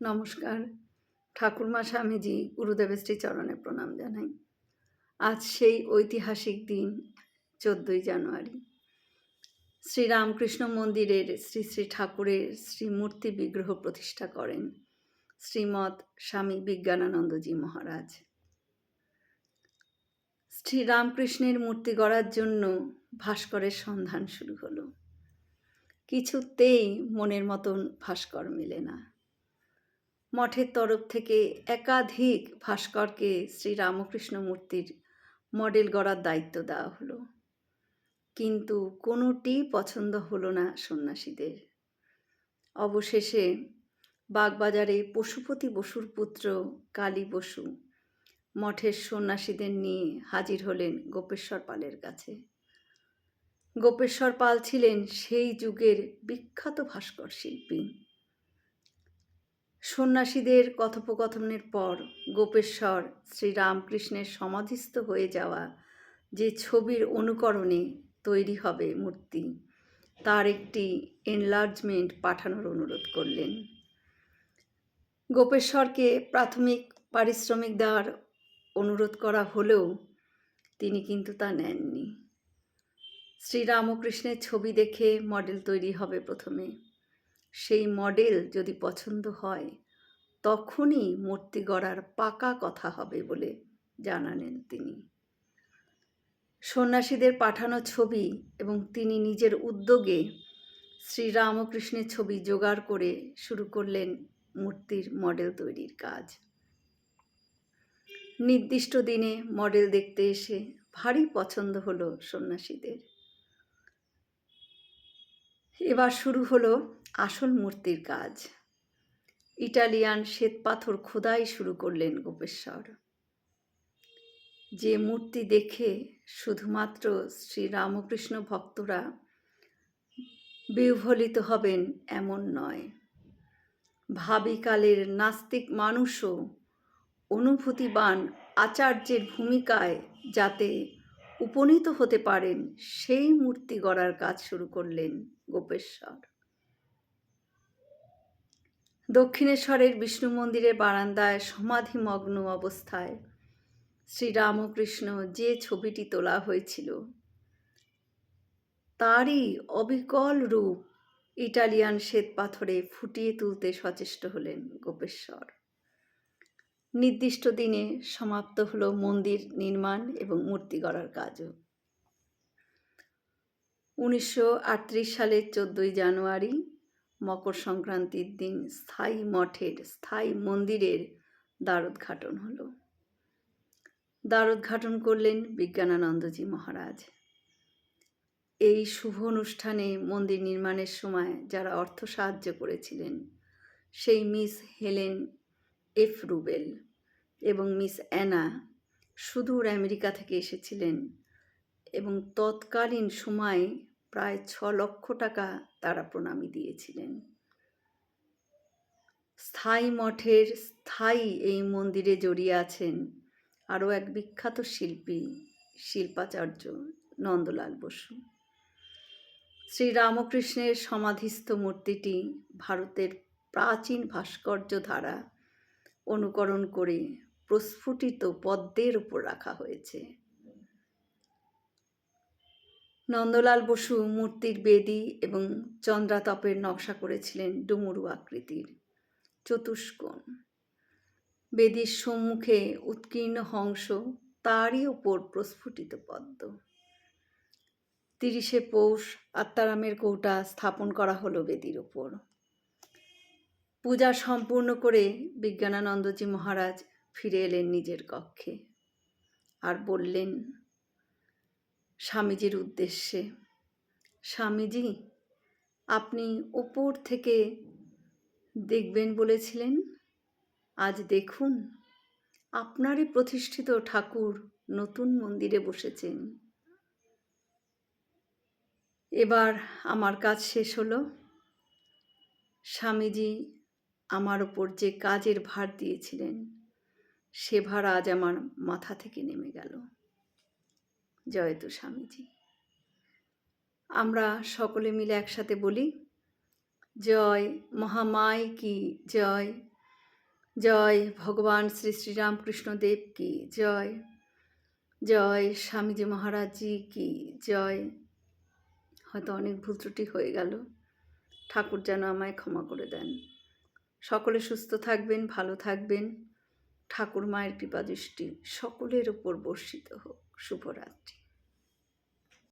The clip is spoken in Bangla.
নমস্কার। ঠাকুরমা স্বামীজি গুরুদেবের শ্রী চরণে প্রণাম জানাই। আজ সেই ঐতিহাসিক দিন, চোদ্দই জানুয়ারি। শ্রীরামকৃষ্ণ মন্দিরের শ্রী শ্রী ঠাকুরের শ্রীমূর্তি বিগ্রহ প্রতিষ্ঠা করেন শ্রীমৎ স্বামী বিজ্ঞানানন্দজি মহারাজ। শ্রীরামকৃষ্ণের মূর্তি গড়ার জন্য ভাস্করের সন্ধান শুরু হলো। কিছুতেই মনের মতন ভাস্কর মেলে না। মঠের তরফ থেকে একাধিক ভাস্করকে শ্রী রামকৃষ্ণ মূর্তির মডেল গড়ার দায়িত্ব দেওয়া হলো। কিন্তু কোনোটি পছন্দ হলো না সন্ন্যাসীদের। অবশেষে বাগবাজারে পশুপতি বসুর পুত্র কালী বসু মঠের সন্ন্যাসীদের নিয়ে হাজির হলেন গোপেশ্বর পালের কাছে। গোপেশ্বর পাল ছিলেন সেই যুগের বিখ্যাত ভাস্কর শিল্পী। সন্ন্যাসীদের কথোপকথনের পর গোপেশ্বর শ্রীরামকৃষ্ণের সমাধিস্থ হয়ে যাওয়া যে ছবির অনুকরণে তৈরি হবে মূর্তি, তার একটি এনলার্জমেন্ট পাঠানোর অনুরোধ করলেন। গোপেশ্বরকে প্রাথমিক পারিশ্রমিক দেওয়ার অনুরোধ করা হলেও তিনি কিন্তু তা নেননি। শ্রীরামকৃষ্ণের ছবি দেখে মডেল তৈরি হবে প্রথমে। সেই মডেল যদি পছন্দ হয়, তখনই মূর্তি গড়ার পাকা কথা হবে বলে জানালেন তিনি। সন্ন্যাসীদের পাঠানো ছবি এবং তিনি নিজের উদ্যোগে শ্রীরামকৃষ্ণের ছবি জোগাড় করে শুরু করলেন মূর্তির মডেল তৈরির কাজ। নির্দিষ্ট দিনে মডেল দেখতে এসে ভারী পছন্দ হলো সন্ন্যাসীদের। এবার শুরু হলো আসল মূর্তির কাজ। ইটালিয়ান শ্বেতপাথর খোদাই শুরু করলেন গোপেশ্বর। যে মূর্তি দেখে শুধুমাত্র শ্রী রামকৃষ্ণ ভক্তরা বিহ্বলিত হবেন এমন নয়। ভাবিকালের নাস্তিক মানুষও অনুভূতিবান আচার্যের ভূমিকায় যাতে উপনীত হতে পারেন, সেই মূর্তি গড়ার কাজ শুরু করলেন গোপেশ্বর। দক্ষিণেশ্বরের বিষ্ণু মন্দিরের বারান্দায় সমাধিমগ্ন অবস্থায়। শ্রীরামকৃষ্ণ যে ছবিটি তোলা হয়েছিল, তারই অবিকল রূপ ইটালিয়ান শ্বেতপাথরে ফুটিয়ে তুলতে সচেষ্ট হলেন গোপেশ্বর। নির্দিষ্ট দিনে সমাপ্ত হল মন্দির নির্মাণ এবং মূর্তি গড়ার কাজও। উনিশশো আটত্রিশ সালের চোদ্দোই জানুয়ারি মকর সংক্রান্তির দিন স্থায়ী মঠের, স্থায়ী মন্দিরের দ্বারোদ্ঘাটন হলো। দ্বারোদ্ঘাটন করলেন বিজ্ঞানানন্দজি মহারাজ। এই শুভ অনুষ্ঠানে মন্দির নির্মাণের সময় যারা অর্থ সাহায্য করেছিলেন, সেই মিস হেলেন এফ রুবেল এবং মিস অ্যানা সুদূর আমেরিকা থেকে এসেছিলেন এবং তৎকালীন সময়ে প্রায় ছ লক্ষ টাকা তারা প্রণামী দিয়েছিলেন। স্থায়ী মঠের স্থায়ী এই মন্দিরে জড়িয়ে আছেন আরও এক বিখ্যাত শিল্পী, শিল্পাচার্য নন্দলাল বসু। শ্রীরামকৃষ্ণের সমাধিস্থ মূর্তিটি ভারতের প্রাচীন ভাস্কর্য ধারা অনুকরণ করে প্রস্ফুটিত পদ্মের উপর রাখা হয়েছে। নন্দলাল বসু মূর্তির বেদি এবং চন্দ্রাতপের নকশা করেছিলেন ডুমুরু আকৃতির। চতুষ্কোণ। বেদির সম্মুখে উৎকীর্ণ হংস, তারই ওপর প্রস্ফুটিত পদ্ম। তিরিশে পৌষ আত্মারামের কৌটা স্থাপন করা হলো বেদির ওপর পূজা সম্পূর্ণ করে বিজ্ঞানানন্দজি মহারাজ ফিরে এলেন নিজের কক্ষে। আর বললেন স্বামীজির উদ্দেশ্যে। স্বামীজি, আপনি ওপর থেকে দেখবেন বলেছিলেন, আজ দেখুন, আপনারই প্রতিষ্ঠিত ঠাকুর নতুন মন্দিরে বসেছেন। এবার আমার কাজ শেষ হলো। স্বামীজি আমার ওপর যে কাজের ভার দিয়েছিলেন, সে ভার আজ আমার মাথা থেকে নেমে গেল। জয় তো স্বামীজি। আমরা সকলে মিলে একসাথে বলি, জয় মহামায় কি জয়? জয় ভগবান শ্রী শ্রীরামকৃষ্ণ দেব কি জয়? জয় স্বামীজি মহারাজজি কি জয়? হয়তো অনেক ভুল ত্রুটি হয়ে গেল, ঠাকুর যেন আমায় ক্ষমা করে দেন। সকলে সুস্থ থাকবেন, ভালো থাকবেন। ঠাকুর মায়ের কৃপা দৃষ্টি সকলের উপর বর্ষিত হোক। শুভরাত্রি।